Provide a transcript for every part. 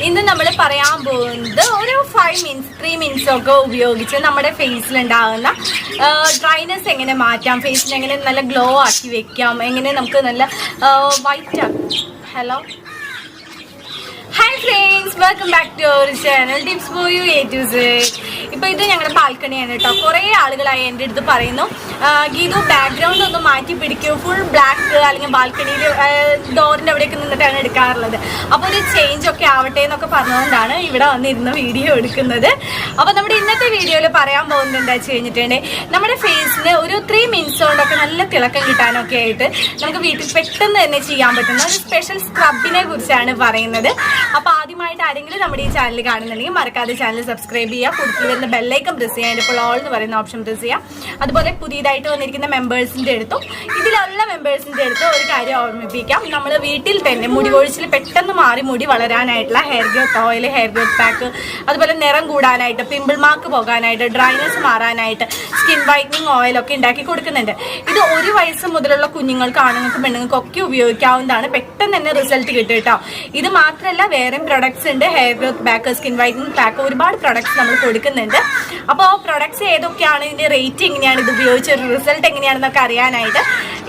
ഇന്ന് നമ്മൾ പറയാൻ പോകുന്നത് ഒരു ഫൈവ് മിനിറ്റ്സ് ത്രീ മിനിറ്റ്സ് ഒക്കെ ഉപയോഗിച്ച് നമ്മുടെ ഫേസിൽ ഉണ്ടാകുന്ന ഡ്രൈനെസ് എങ്ങനെ മാറ്റാം ഫേസിന് എങ്ങനെ നല്ല ഗ്ലോ ആക്കി വെക്കാം എങ്ങനെ നമുക്ക് നല്ല white hello hi friends welcome back to our channel tips for you A to ഇപ്പൊ ഇത് ഞങ്ങളുടെ ബാൽക്കണിയാണ് കേട്ടോ കുറേ ആളുകളായി എന്റെ അടുത്ത് പറയുന്നു. ഗീതു ബാക്ക്ഗ്രൗണ്ട് ഒന്ന് മാറ്റി പിടിക്കൂ. ഫുൾ ബ്ലാക്ക് അല്ലെങ്കിൽ ബാൽക്കണിയിൽ ഡോറിന്റെ അവിടെയൊക്കെ നിന്നിട്ടാണ് എടുക്കാറുള്ളത്. അപ്പോൾ ഒരു ചേഞ്ച് ഒക്കെ ആവട്ടെ എന്നൊക്കെ പറഞ്ഞുകൊണ്ടാണ് ഇവിടെ വന്നിരുന്ന വീഡിയോ എടുക്കുന്നത്. അപ്പോൾ നമ്മുടെ ഇന്നത്തെ വീഡിയോയിൽ പറയാൻ പോകുന്നത് എന്താ വെച്ച് കഴിഞ്ഞിട്ടുണ്ടെങ്കിൽ നമ്മുടെ ഫേസിന് ഒരു ത്രീ മിനിറ്റ്സ് കൊണ്ടൊക്കെ നല്ല തിളക്കം കിട്ടാനൊക്കെ ആയിട്ട് നമുക്ക് വീട്ടിൽ പെട്ടെന്ന് തന്നെ ചെയ്യാൻ പറ്റുന്ന ഒരു സ്പെഷ്യൽ സ്ക്രബിനെ കുറിച്ചാണ് പറയുന്നത്. അപ്പോൾ ആദ്യമായിട്ട് ആരെങ്കിലും നമ്മുടെ ഈ ചാനൽ കാണുന്നുണ്ടെങ്കിൽ മറക്കാതെ ചാനൽ സബ്സ്ക്രൈബ് ചെയ്യുക വരുന്ന ബെല്ലൈക്കം പ്രസ് ചെയ്യുക അതിന്റെ ഇപ്പോൾ ഓൾ എന്ന് പറയുന്ന ഓപ്ഷൻ പ്രസ് ചെയ്യുക അതുപോലെ പുതിയതായിട്ട് വന്നിരിക്കുന്ന മെമ്പേഴ്സിന്റെ അടുത്തും ഇതിലുള്ള മെമ്പേഴ്സിന്റെ അടുത്ത് ഒരു കാര്യം ഓർമ്മിപ്പിക്കാം. നമ്മൾ വീട്ടിൽ തന്നെ മുടി കൊഴിച്ചിൽ പെട്ടെന്ന് മാറി മുടി വളരാനായിട്ടുള്ള hair growth oil hair growth pack അതുപോലെ നിറം കൂടാനായിട്ട് പിമ്പിൾ മാർക്ക് പോകാനായിട്ട് ഡ്രൈനസ് മാറാനായിട്ട് സ്കിൻ വൈറ്റനിങ് ഓയിലൊക്കെ ഉണ്ടാക്കി കൊടുക്കുന്നുണ്ട്. ഇത് ഒരു വയസ്സ് മുതലുള്ള കുഞ്ഞുങ്ങൾക്ക് ആണുങ്ങൾക്കും പെണ്ണുങ്ങൾക്കും ഒക്കെ ഉപയോഗിക്കാവുന്നതാണ്. പെട്ടെന്ന് തന്നെ റിസൾട്ട് കിട്ടും കേട്ടോ. ഇത് മാത്രമല്ല വേറെയും പ്രൊഡക്ട്സ് ഉണ്ട്. Hair growth pack skin whitening pack ഒരുപാട് പ്രൊഡക്ട്സ് നമ്മൾ കൊടുക്കുന്നുണ്ട്. അപ്പോൾ ആ പ്രൊഡക്ട്സ് ഏതൊക്കെയാണ് ഇതിന്റെ റേറ്റ് എങ്ങനെയാണ് ഇത് ഉപയോഗിച്ച റിസൾട്ട് എങ്ങനെയാണെന്നൊക്കെ അറിയാനായിട്ട്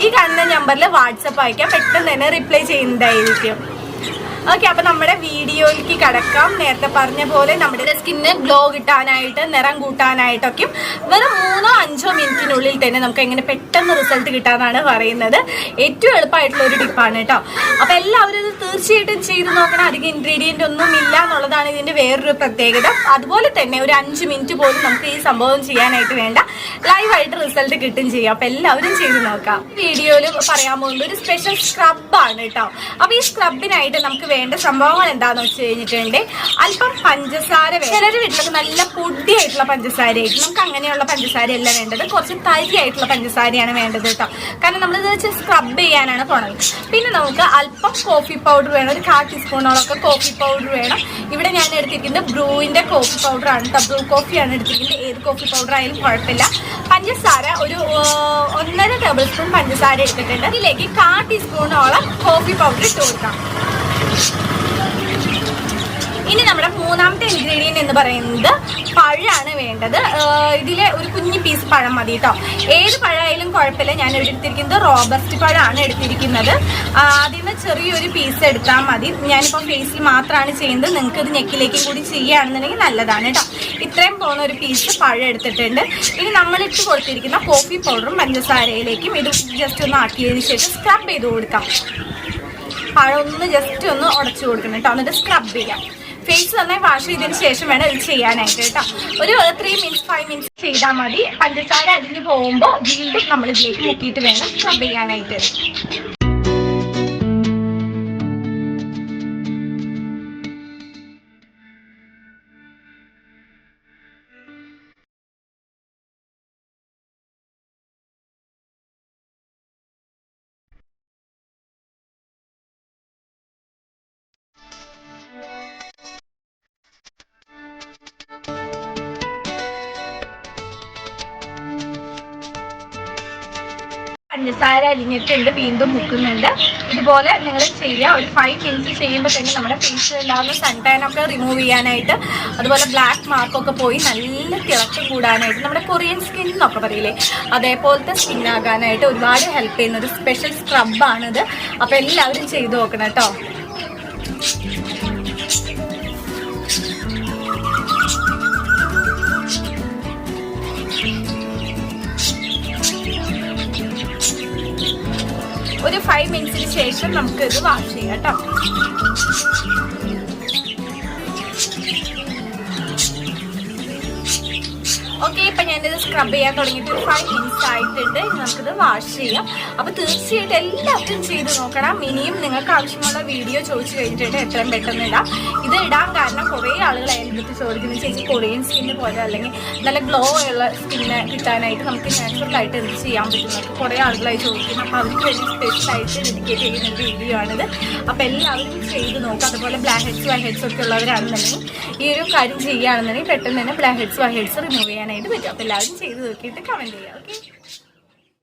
ഈ കാണുന്ന നമ്പറിൽ വാട്സപ്പ് അയക്കാം. പെട്ടെന്ന് തന്നെ റിപ്ലൈ ചെയ്യുന്നതായിരിക്കും. ഓക്കെ അപ്പോൾ നമ്മുടെ വീഡിയോയിലേക്ക് കടക്കാം. നേരത്തെ പറഞ്ഞ പോലെ നമ്മുടെ സ്കിന്നിന് ഗ്ലോ കിട്ടാനായിട്ട് നിറം കൂട്ടാനായിട്ടൊക്കെയും വെറും മൂന്നോ അഞ്ചോ മിനിറ്റിനുള്ളിൽ തന്നെ നമുക്ക് എങ്ങനെ പെട്ടെന്ന് റിസൾട്ട് കിട്ടാന്നാണ് പറയുന്നത്. ഏറ്റവും എളുപ്പമായിട്ടുള്ള ഒരു ടിപ്പാണ് കേട്ടോ. അപ്പൊ എല്ലാവരും ഇത് തീർച്ചയായിട്ടും ചെയ്ത് നോക്കണം. അധികം ഇൻഗ്രീഡിയന്റ് ഒന്നും ഇല്ല എന്നുള്ളതാണ് ഇതിന്റെ വേറൊരു പ്രത്യേകത. അതുപോലെ തന്നെ ഒരു അഞ്ച് മിനിറ്റ് പോലും നമുക്ക് ഈ സംഭവം ചെയ്യാനായിട്ട് വേണ്ട. ലൈവായിട്ട് റിസൾട്ട് കിട്ടും ചെയ്യാം. അപ്പൊ എല്ലാവരും ചെയ്ത് നോക്കാം. വീഡിയോയിൽ പറയാൻ പോകുന്നത് ഒരു സ്പെഷ്യൽ സ്ക്രബാണ് കേട്ടോ. അപ്പൊ ഈ സ്ക്രബിനായിട്ട് നമുക്ക് വേണ്ട സംഭവങ്ങൾ എന്താന്ന് വെച്ച് കഴിഞ്ഞിട്ടുണ്ടെങ്കിൽ അല്പം പഞ്ചസാര ചിലര് വീട്ടിലൊക്കെ നല്ല പൊടിയായിട്ടുള്ള പഞ്ചസാര ആയിരിക്കും നമുക്ക് അങ്ങനെയുള്ള പഞ്ചസാര അല്ല വേണ്ടത്. കുറച്ച് തരി ആയിട്ടുള്ള പഞ്ചസാരയാണ് വേണ്ടത് കേട്ടോ. കാരണം നമ്മളിത് വെച്ച് സ്ക്രബ് ചെയ്യാനാണ് പോണത്. പിന്നെ നമുക്ക് അല്പം കോഫി പൗഡർ വേണം. ഒരു കാ ടീസ്പൂണോളൊക്കെ കോഫി പൗഡർ വേണം. ഇവിടെ ഞാൻ എടുത്തിരിക്കുന്നത് ബ്രൂവിന്റെ കോഫി പൗഡർ ആണ് കേട്ടോ. ബ്രൂ കോഫിയാണ് എടുത്തിരിക്കുന്നത്. ഏത് കോഫി പൗഡർ ആയാലും കുഴപ്പമില്ല. പഞ്ചസാര ഒരു ഒന്നര ടേബിൾ സ്പൂൺ പഞ്ചസാര എടുത്തിട്ടുണ്ട്. അതിലേക്ക് കാ ടീസ്പൂണോളം കോഫി പൗഡർ ഇട്ട് കൊടുക്കാം. ഇനി നമ്മുടെ മൂന്നാമത്തെ ഇൻഗ്രീഡിയന്റ് എന്ന് പറയുന്നത് പഴമാണ് വേണ്ടത്. ഇതിലെ ഒരു കുഞ്ഞു പീസ് പഴം മതി കേട്ടോ ഏത് പഴമായാലും കുഴപ്പമില്ല. ഞാൻ എടുത്തിരിക്കുന്നത് റോബസ്റ്റ് പഴമാണ് എടുത്തിരിക്കുന്നത്. അതിൽ നിന്ന് ചെറിയൊരു പീസ് എടുത്താൽ മതി. ഞാനിപ്പോൾ ഫേസിൽ മാത്രമാണ് ചെയ്യുന്നത്. നിങ്ങൾക്ക് ഇത് നെക്കിലേക്കും കൂടി ചെയ്യുകയാണെന്നുണ്ടെങ്കിൽ നല്ലതാണ് കേട്ടോ ഇത്രയും പോകുന്ന ഒരു പീസ് പഴം എടുത്തിട്ടുണ്ട്. ഇനി നമ്മളിട്ട് കൊടുത്തിരിക്കുന്ന കോഫി പൗഡറും പഞ്ചസാരയിലേക്കും ഇത് ജസ്റ്റ് ഒന്ന് ആക്കിയതിന് ശേഷം സ്ക്രബ് ചെയ്ത് കൊടുക്കാം. പഴം ഒന്ന് ജസ്റ്റ് ഒന്ന് ഉടച്ചു കൊടുക്കണം കേട്ടോ എന്നിട്ട് സ്ക്രബ് ചെയ്യാം. ഫേസ് നന്നായി വാഷ് ചെയ്തതിന് ശേഷം വേണം ഇത് ചെയ്യാനായിട്ട് കേട്ടോ. ഒരു ത്രീ മിനിറ്റ്സ് ഫൈവ് മിനിറ്റ്സ് ചെയ്താൽ മതി. പഞ്ചസാര അരിഞ്ഞു പോകുമ്പോൾ വീണ്ടും നമ്മൾ ഇതിലേക്ക് മുക്കിയിട്ട് വേണം സ്ക്രബ് ചെയ്യാനായിട്ട്. പഞ്ചസാര അലിഞ്ഞിട്ടുണ്ട് വീണ്ടും മുക്കുന്നുണ്ട്. ഇതുപോലെ നിങ്ങൾ ചെയ്യുക. ഒരു ഫൈവ് മിനിറ്റ്സ് ചെയ്യുമ്പോൾ തന്നെ നമ്മുടെ ഫേസിലുണ്ടാകുന്ന ഒക്കെ റിമൂവ് ചെയ്യാനായിട്ട് അതുപോലെ ബ്ലാക്ക് മാർക്കൊക്കെ പോയി നല്ല തിളക്കം കൂടാനായിട്ട് നമ്മുടെ കൊറിയൻ സ്കിൻ എന്നൊക്കെ പറയില്ലേ? അതേപോലത്തെ സ്കിൻ ആകാനായിട്ട് ഒരുപാട് ഹെൽപ്പ് ചെയ്യുന്ന ഒരു സ്പെഷ്യൽ സ്ക്രബാണിത് അപ്പോൾ എല്ലാവരും ചെയ്തു നോക്കണം കേട്ടോ. ഫൈവ് മിനിറ്റ്സിന് ശേഷം നമുക്ക് ഇത് വാഷ് ചെയ്യാം കേട്ടോ. ഓക്കെ ഇപ്പൊ ഞാനിത് സ്ക്രബ് ചെയ്യാൻ തുടങ്ങിയിട്ട് ഒരു ഫൈവ് മിനിറ്റ്സ് ആയിട്ടുണ്ട്. നമുക്കിത് വാഷ് ചെയ്യാം. അപ്പൊ തീർച്ചയായിട്ടും എല്ലാവരും ചെയ്ത് നോക്കണം. ഇനിയും നിങ്ങൾക്ക് ആവശ്യമുള്ള വീഡിയോ ചോദിച്ചു കഴിഞ്ഞിട്ടുണ്ട് എത്രയും പെട്ടെന്ന് ഇടാം. ഇത് ഇടാൻ കാരണം കുറേ ആളുകൾ അതിനെടുത്ത് ചോദിക്കുന്നു ചേച്ചി കൊറിയൻ സ്കിന്ന് പോലെ അല്ലെങ്കിൽ നല്ല ഗ്ലോ ഉള്ള സ്കിന്ന് കിട്ടാനായിട്ട് നമുക്ക് നാച്ചുറൽ ആയിട്ട് എന്ത് ചെയ്യാൻ പറ്റും? എന്നൊക്കെ കുറേ ആളുകളായി ചോദിക്കുന്നു. അപ്പോൾ അവർക്ക് വേണ്ടി സ്പെഷ്യൽ ആയിട്ട് ഡെഡിക്കേറ്റ് ചെയ്യുന്ന വീഡിയോ ആണിത്. അപ്പോൾ എല്ലാവരും ചെയ്ത് നോക്കുക അതുപോലെ ബ്ലാക്ക് ഹെഡ്സ് വൈ ഹെഡ്സ് ഒക്കെ ഉള്ളവരാണെന്നുണ്ടെങ്കിൽ ഈ ഒരു കാര്യം ചെയ്യുകയാണെന്നുണ്ടെങ്കിൽ പെട്ടെന്ന് തന്നെ black heads Y heads remove ചെയ്യാനായിട്ട് പറ്റും. അപ്പോൾ എല്ലാവരും ചെയ്ത് നോക്കിയിട്ട് കമന്റ് ചെയ്യുക ഓക്കെ